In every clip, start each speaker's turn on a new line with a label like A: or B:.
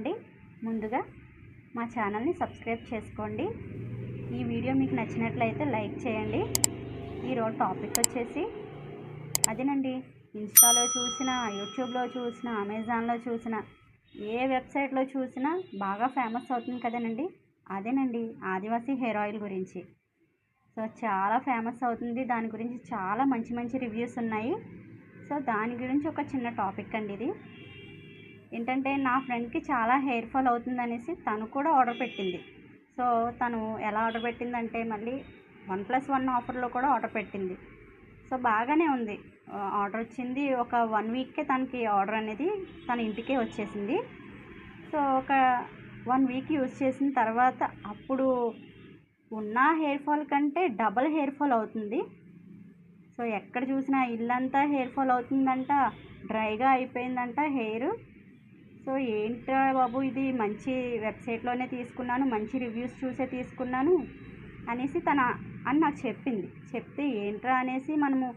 A: అండి ముందుగా మా ఛానల్ని సబ్స్క్రైబ్ చేసుకోండి. ఈ వీడియో మీకు నచ్చినట్లయితే లైక్ చేయండి. ఈరోజు టాపిక్ వచ్చేసి అదేనండి. ఇన్స్టాలో చూసిన యూట్యూబ్లో చూసిన అమెజాన్లో చూసిన ఏ వెబ్సైట్లో చూసినా బాగా ఫేమస్ అవుతుంది కదనండి. అదేనండి ఆదివాసీ హెయిర్ ఆయిల్ గురించి. సో చాలా ఫేమస్ అవుతుంది. దాని గురించి చాలా మంచి మంచి రివ్యూస్ ఉన్నాయి. సో దాని గురించి ఒక చిన్న టాపిక్ అండి ఇది. ఏంటంటే నా ఫ్రెండ్కి చాలా హెయిర్ ఫాల్ అవుతుంది అనేసి తను కూడా ఆర్డర్ పెట్టింది. సో తను ఎలా ఆర్డర్ పెట్టిందంటే మళ్ళీ వన్ ప్లస్ వన్ ఆఫర్లో కూడా ఆర్డర్ పెట్టింది. సో బాగానే ఉంది. ఆర్డర్ వచ్చింది. ఒక వన్ వీక్కే తనకి ఆర్డర్ అనేది తన ఇంటికే వచ్చేసింది. సో ఒక వన్ వీక్ యూజ్ చేసిన తర్వాత అప్పుడు ఉన్న హెయిర్ ఫాల్ కంటే డబల్ హెయిర్ ఫాల్ అవుతుంది. సో ఎక్కడ చూసినా ఇల్లంతా హెయిర్ ఫాల్ అవుతుందంట. డ్రైగా అయిపోయిందంట హెయిర్. సో ఏంట్రా బాబు ఇది మంచి వెబ్సైట్లోనే తీసుకున్నాను మంచి రివ్యూస్ చూసే తీసుకున్నాను అనేసి తన అని నాకు చెప్పింది. చెప్తే ఏంట్రా అనేసి మనము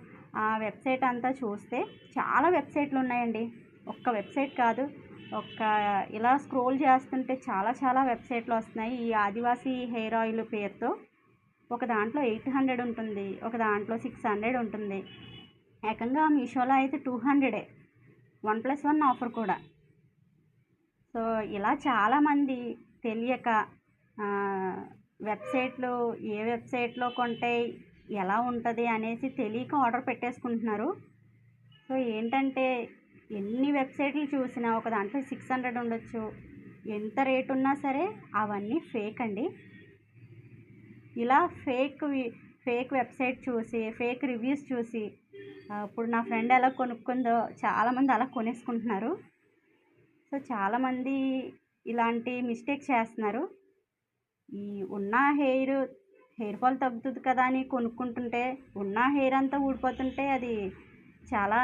A: ఆ వెబ్సైట్ అంతా చూస్తే చాలా వెబ్సైట్లు ఉన్నాయండి. ఒక్క వెబ్సైట్ కాదు ఒక్క ఇలా స్క్రోల్ చేస్తుంటే చాలా చాలా వెబ్సైట్లు వస్తున్నాయి. ఈ ఆదివాసీ హెయిర్ ఆయిల్ పేరుతో ఒక దాంట్లో ఎయిట్ హండ్రెడ్ ఉంటుంది ఒక దాంట్లో సిక్స్ హండ్రెడ్ ఉంటుంది. ఏకంగా మీషోలో అయితే టూ హండ్రెడే వన్ ప్లస్ వన్ ఆఫర్ కూడా. సో ఇలా చాలామంది తెలియక వెబ్సైట్లు ఏ వెబ్సైట్లో కొంటే ఎలా ఉంటుంది అనేసి తెలియక ఆర్డర్ పెట్టేసుకుంటున్నారు. సో ఏంటంటే ఎన్ని వెబ్సైట్లు చూసినా ఒక దాంట్లో సిక్స్ హండ్రెడ్ ఉండొచ్చు. ఎంత రేట్ ఉన్నా సరే అవన్నీ ఫేక్ అండి. ఇలా ఫేక్ ఫేక్ వెబ్సైట్ చూసి ఫేక్ రివ్యూస్ చూసి ఇప్పుడు నా ఫ్రెండ్ ఎలా కొనుక్కుందో చాలామంది అలా కొనేసుకుంటున్నారు. సో చాలామంది ఇలాంటి మిస్టేక్ చేస్తున్నారు. ఈ ఉన్న హెయిర్ హెయిర్ ఫాల్ తగ్గుతుంది కదా అని కొనుక్కుంటుంటే ఉన్న హెయిర్ అంతా ఊడిపోతుంటే అది చాలా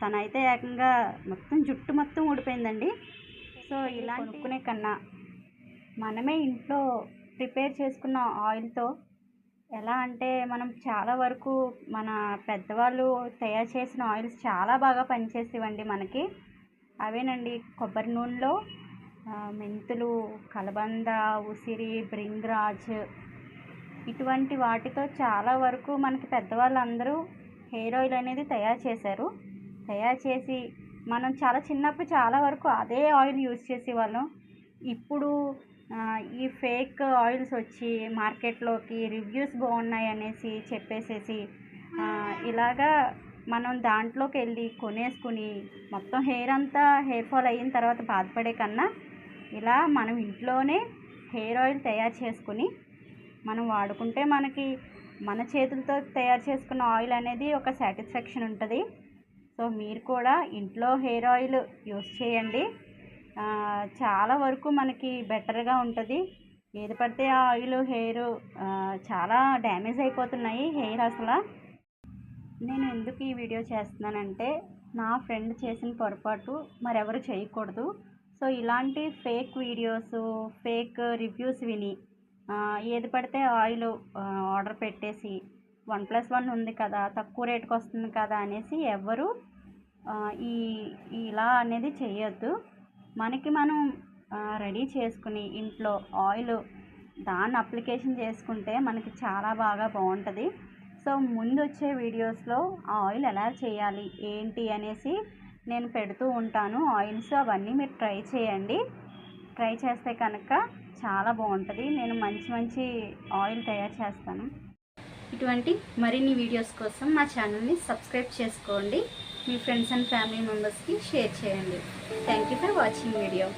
A: తనైతే ఏకంగా మొత్తం జుట్టు మొత్తం ఊడిపోయిందండి. సో ఇలా కొనుక్కునే కన్నా మనమే ఇంట్లో ప్రిపేర్ చేసుకున్న ఆయిల్తో ఎలా అంటే మనం చాలా వరకు మన పెద్దవాళ్ళు తయారు చేసిన ఆయిల్స్ చాలా బాగా పనిచేసేవండి మనకి. అవేనండి కొబ్బరి నూనెలో మెంతులు కలబంద ఉసిరి బ్రింగ్రాజ్ ఇటువంటి వాటితో చాలా వరకు మనకి పెద్దవాళ్ళందరూ హెయిర్ ఆయిల్ అనేది తయారు చేశారు. తయారు చేసి మనం చాలా చిన్నప్పుడు చాలా వరకు అదే ఆయిల్ యూజ్ చేసేవాళ్ళం. ఇప్పుడు ఈ ఫేక్ ఆయిల్స్ వచ్చి మార్కెట్లోకి రివ్యూస్ బాగున్నాయి అనేసి చెప్పేసేసి ఇలాగా మనం దాంట్లోకి వెళ్ళి కొనేసుకుని మొత్తం హెయిర్ అంతా హెయిర్ ఫాల్ అయిన తర్వాత బాధపడే కన్నా ఇలా మనం ఇంట్లోనే హెయిర్ ఆయిల్ తయారు చేసుకుని మనం వాడుకుంటే మనకి మన చేతులతో తయారు చేసుకున్న ఆయిల్ అనేది ఒక సాటిస్ఫాక్షన్ ఉంటుంది. సో మీరు కూడా ఇంట్లో హెయిర్ ఆయిల్ యూస్ చేయండి. చాలా వరకు మనకి బెటర్గా ఉంటుంది. ఏది పడితే ఆ ఆయిల్ హెయిర్ చాలా డ్యామేజ్ అయిపోతున్నాయి హెయిర్ అసలు. నేను ఎందుకు ఈ వీడియో చేస్తున్నానంటే నా ఫ్రెండ్ చేసిన పొరపాటు మరెవరు చేయకూడదు. సో ఇలాంటి ఫేక్ వీడియోస్ ఫేక్ రివ్యూస్ విని ఏది పడితే ఆయిల్ ఆర్డర్ పెట్టేసి వన్ ప్లస్ వన్ ఉంది కదా తక్కువ రేట్కి వస్తుంది కదా అనేసి ఎవ్వరు ఈ ఇలా అనేది చేయొద్దు. మనకి మనం రెడీ చేసుకుని ఇంట్లో ఆయిల్ దాన్ని అప్లికేషన్ చేసుకుంటే మనకి చాలా బాగా బాగుంటుంది. సో ముందు వచ్చే వీడియోస్లో ఆ ఆయిల్ ఎలా చేయాలి ఏంటి అనేసి నేను పెడుతూ ఉంటాను. ఆయిల్స్ అవన్నీ మీరు ట్రై చేయండి. ట్రై చేస్తే కనుక చాలా బాగుంటుంది. నేను మంచి మంచి ఆయిల్ తయారు చేస్తాను. ఇటువంటి మరిన్ని వీడియోస్ కోసం మా ఛానల్ని సబ్స్క్రైబ్ చేసుకోండి. మీ ఫ్రెండ్స్ అండ్ ఫ్యామిలీ మెంబర్స్కి షేర్ చేయండి. Thank you for watching video.